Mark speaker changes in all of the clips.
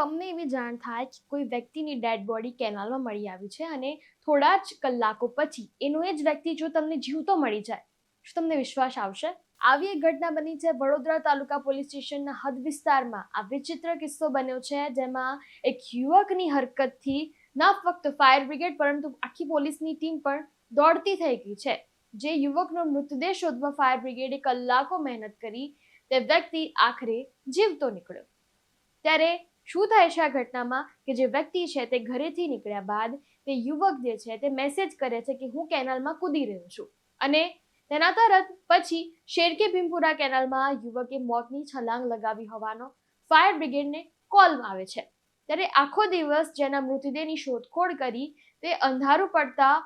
Speaker 1: તમને એવી જાણ થાય કે કોઈ વ્યક્તિની ડેડ બોડી કેનાલમાં મળી આવી છે અને થોડા જ કલાકો પછી એનો એ જ વ્યક્તિ જો તમને જીવતો મળી જાય. શું તમને વિશ્વાસ આવશે? આવી એક ઘટના બની છે. વડોદરા તાલુકા પોલીસ સ્ટેશનના હદ વિસ્તારમાં આ વિચિત્ર કિસ્સો બન્યો છે, જેમાં એક યુવકની હરકતથી ના ફક્ત ફાયર બ્રિગેડ, પરંતુ આખી પોલીસની ટીમ પણ દોડતી થઈ ગઈ છે. જે યુવકનો મૃતદેહ શોધવા ફાયર બ્રિગેડે કલાકો મહેનત કરી તે વ્યક્તિ આખરે જીવતો નીકળ્યો. ત્યારે શું થાય છે આ ઘટનામાં? કે જે વ્યક્તિ છે તે ઘરેથી નીકળ્યા બાદ તે યુવક જે છે તે મેસેજ કરે છે કે હું કેનાલમાં કૂદી રહ્યો છું. અને તેના તરત પછી શેરકે ભીમપુરા કેનાલમાં યુવકે મોતની છલાંગ લગાવી હોવાનો ફાયર બ્રિગેડને કોલ આવે છે. ત્યારે આખો દિવસ જેના મૃતદેહની શોધખોળ કરી તે અંધારું પડતા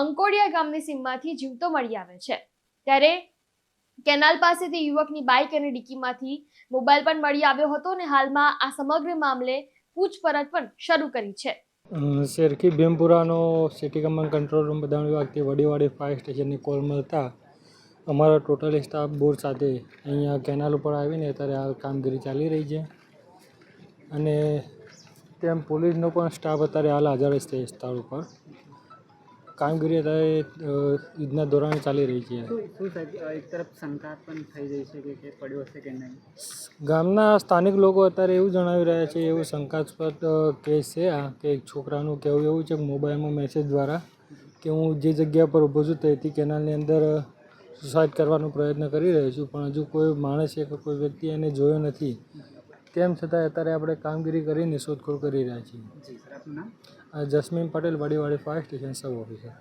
Speaker 1: અંકોડિયા ગામની સીમમાંથી જીવતો મળી આવે છે. ત્યારે કેનાલ પાસેથી યુવકની બાઇક અને ડિક્કીમાંથી મોબાઈલ પણ મળી આવ્યો હતો અને હાલમાં આ સમગ્ર મામલે પૂછપરછ પણ શરૂ કરી છે.
Speaker 2: શેરખી ભીમપુરાનો સિટી કમાન્ડ કંટ્રોલ રૂમ બધાણ વિભાગથી વડીવાડી ફાયર સ્ટેશનની કોલ મળતા અમારો ટોટલ સ્ટાફ બોર્ડ સાથે અહીંયા કેનાલ ઉપર આવીને અત્યારે આ કામગીરી ચાલી રહી છે. અને તેમ પોલીસનો પણ સ્ટાફ અત્યારે હાલ હાજર છે સ્થળ ઉપર. કામગીરી અત્યારે યુદ્ધના ધોરણે ચાલી રહી છે.
Speaker 3: એક તરફ શંકા પણ થઈ રહી છે કે કે પડ્યો હશે કે નહીં?
Speaker 2: ગામના સ્થાનિક લોકો અત્યારે એવું જણાવી રહ્યા છે એવું શંકાસ્પદ કેસ છે આ કે એક છોકરાનું કહેવું એવું છે કે મોબાઈલમાં મેસેજ દ્વારા કે હું જે જગ્યા પર ઊભો છું તેથી કેનાલની અંદર સુસાઇડ કરવાનો પ્રયત્ન કરી રહ્યો છું પણ હજુ કોઈ માણસ કે કોઈ વ્યક્તિ એને જોયો નથી. તેમ છતાં અત્યારે આપણે કામગીરી કરીને શોધખોળ કરી રહ્યા છીએ. Jasmin Patel Vadiwadi fire station sub officer.